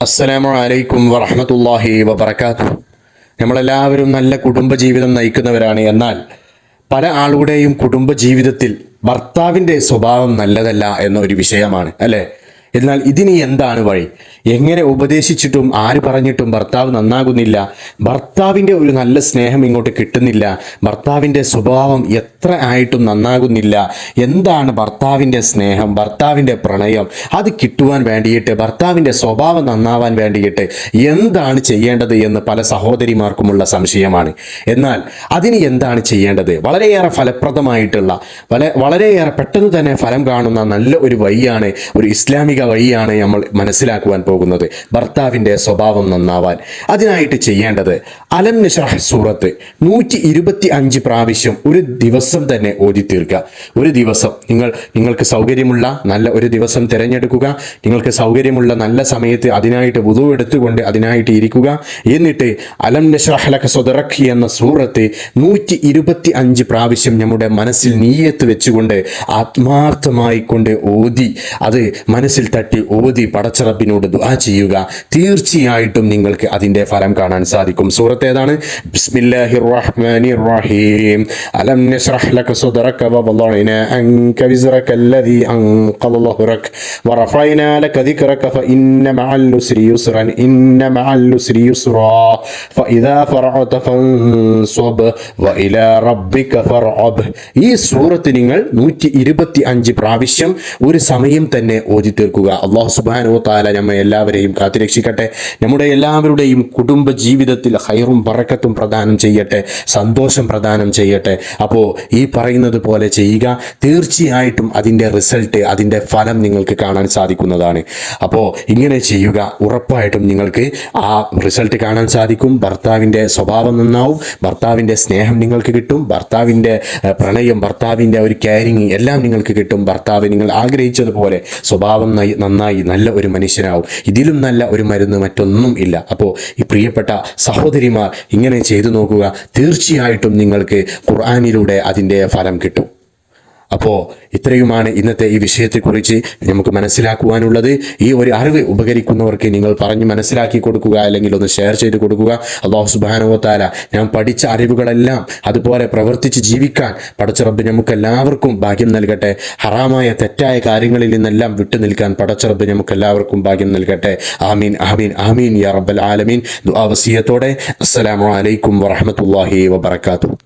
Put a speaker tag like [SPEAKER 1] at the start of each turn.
[SPEAKER 1] അസ്സലാമു അലൈക്കും വറഹമത്തല്ലാഹി വബർക്കാത്തു നമ്മളെല്ലാവരും നല്ല കുടുംബജീവിതം നയിക്കുന്നവരാണ്. എന്നാൽ പല ആളുകളുടെയും കുടുംബജീവിതത്തിൽ ഭർത്താവിന്റെ സ്വഭാവം നല്ലതല്ല എന്ന ഒരു വിഷയമാണ് അല്ലേ? എന്നാൽ ഇതിന് എന്താണ് വഴി? എങ്ങനെ ഉപദേശിച്ചിട്ടും ആര് പറഞ്ഞിട്ടും ഭർത്താവ് നന്നാകുന്നില്ല? ഭർത്താവിന്റെ ഒരു നല്ല സ്നേഹം ഇങ്ങോട്ട് കിട്ടുന്നില്ല. ഭർത്താവിന്റെ സ്വഭാവം എത്ര ആയിട്ടും നന്നാകുന്നില്ല. എന്താണ് ഭർത്താവിന്റെ സ്നേഹം? ഭർത്താവിന്റെ പ്രണയം. അത് കിട്ടുവാൻ വേണ്ടിയിട്ട് ഭർത്താവിന്റെ സ്വഭാവം നന്നാവാൻ വേണ്ടിയിട്ട് എന്താണ് ചെയ്യേണ്ടത് എന്ന് പല സഹോദരിമാർക്കുമുള്ള സംശയമാണ്. എന്നാൽ അതിന് എന്താണ് ചെയ്യേണ്ടത്? വളരെയേറെ ഫലപ്രദമായിട്ടുള്ള വളരെ വളരെയേറെ പെട്ടെന്ന് തന്നെ ഫലം കാണുന്ന നല്ല ഒരു വഴിയാണ് ഒരു ഇസ്ലാമിക വഴിയാണ് നമ്മൾ മനസ്സിലാക്കുവാൻ പോകുന്നത്. ഭർത്താവിന്റെ സ്വഭാവം നന്നാവാൻ. അതിനായിട്ട് ചെയ്യേണ്ടത് അലം നിഷറഹ് സൂറത്ത് നൂറ്റി പ്രാവശ്യം ഒരു ദിവസം തന്നെ ഓതി തീർക്കുക ഒരു ദിവസം നിങ്ങൾ നിങ്ങൾക്ക് സൗകര്യമുള്ള നല്ല ഒരു ദിവസം തിരഞ്ഞെടുക്കുക. നിങ്ങൾക്ക് സൗകര്യമുള്ള നല്ല സമയത്ത് അതിനായിട്ട് വുതു എടുത്തുകൊണ്ട് അതിനായിട്ട് ഇരിക്കുക. എന്നിട്ട് അലം നഷ്റഹ്ലക സ്വദറഖ് എന്ന സൂറത്ത് നൂറ്റി ഇരുപത്തി അഞ്ച് പ്രാവശ്യം നമ്മുടെ മനസ്സിൽ നീയത്ത് വെച്ചുകൊണ്ട് ആത്മാർത്ഥമായി കൊണ്ട് ഓതി അത് മനസ്സിൽ തട്ടി ഓതി പടച്ചറപ്പിനോട് ദുആ ചെയ്യുക. തീർച്ചയായിട്ടും നിങ്ങൾക്ക് അതിന്റെ ഫലം കാണാൻ സാധിക്കും. സൂറത്ത് ഏതാണ്? ബിസ്മില്ലാഹിർ റഹ്മാനിർ റഹീം. അലം നഷ്റഹ് ലക صدرك ووضعنا عنك وزرك الذي أنقض ظهرك ورفعنا لك ذكرك فإن مع اليسر يسرا إن مع اليسر يسرا فإذا فرعت فانصب وإلى ربك فارعب ഈ സൂറത്ത് നിങ്ങൾ നൂറ്റി ഇരുപത്തി അഞ്ച് പ്രാവശ്യം ഒരു സമയം തന്നെ ഓതി തീർക്കുക അള്ളാഹു സുബാനോ താല നമ്മെ എല്ലാവരെയും കാത്തുരക്ഷിക്കട്ടെ നമ്മുടെ എല്ലാവരുടെയും കുടുംബ ജീവിതത്തിൽ ഹൈറും പറക്കത്തും പ്രദാനം ചെയ്യട്ടെ സന്തോഷം പ്രദാനം ചെയ്യട്ടെ അപ്പോൾ ഈ പറയുന്നത് പോലെ ചെയ്യുക. തീർച്ചയായിട്ടും അതിന്റെ റിസൾട്ട് അതിന്റെ ഫലം നിങ്ങൾക്ക് കാണാൻ സാധിക്കുന്നതാണ്. അപ്പോൾ ഇങ്ങനെ ചെയ്യുക ഉറപ്പായിട്ടും നിങ്ങൾക്ക് ആ റിസൾട്ട് കാണാൻ സാധിക്കും. ഭർത്താവിന്റെ സ്വഭാവം നന്നാവും. ഭർത്താവിന്റെ സ്നേഹം നിങ്ങൾക്ക് കിട്ടും. ഭർത്താവിന്റെ പ്രണയം ഭർത്താവിന്റെ ഒരു കെയറിങ് എല്ലാം നിങ്ങൾക്ക് കിട്ടും. ഭർത്താവ് നിങ്ങൾ ആഗ്രഹിച്ചതുപോലെ സ്വഭാവം നയി- നന്നായി നല്ല ഒരു മനുഷ്യനാവും. ഇതിലും നല്ല ഒരു മരുന്ന് മറ്റൊന്നും ഇല്ല. അപ്പോൾ ഈ പ്രിയപ്പെട്ട സഹോദരിമാർ ഇങ്ങനെ ചെയ്തു നോക്കുക. തീർച്ചയായിട്ടും നിങ്ങൾക്ക് ഖുർആാനിലൂടെ അതിന്റെ ഫലം കിട്ടും. അപ്പോൾ ഇത്രയുമാണ് ഇന്നത്തെ ഈ വിഷയത്തെക്കുറിച്ച് നമുക്ക് മനസ്സിലാക്കുവാനുള്ളത്. ഈ ഒരു അറിവ് ഉപകരിക്കുന്നവർക്ക് നിങ്ങൾ പറഞ്ഞ് മനസ്സിലാക്കി കൊടുക്കുക അല്ലെങ്കിൽ ഒന്ന് ഷെയർ ചെയ്ത് കൊടുക്കുക. അള്ളാഹു സുബാനുവത്താല ഞാൻ പഠിച്ച അറിവുകളെല്ലാം അതുപോലെ പ്രവർത്തിച്ച് ജീവിക്കാൻ പടച്ച റബ്ബ് നമുക്ക് എല്ലാവർക്കും ഭാഗ്യം നൽകട്ടെ. ഹറാമായ തെറ്റായ കാര്യങ്ങളിൽ നിന്നെല്ലാം വിട്ടു നിൽക്കാൻ പടച്ച റബ്ബ് നമുക്ക് എല്ലാവർക്കും ഭാഗ്യം നൽകട്ടെ. ആമീൻ ആമീൻ ആമീൻ യാ റബ്ബൽ ആലമീൻ. ദുആ വസിയത്തോടെ. അസ്സലാമു അലൈക്കും വറഹ്മത്തുള്ളാഹി വബറകാതുഹു.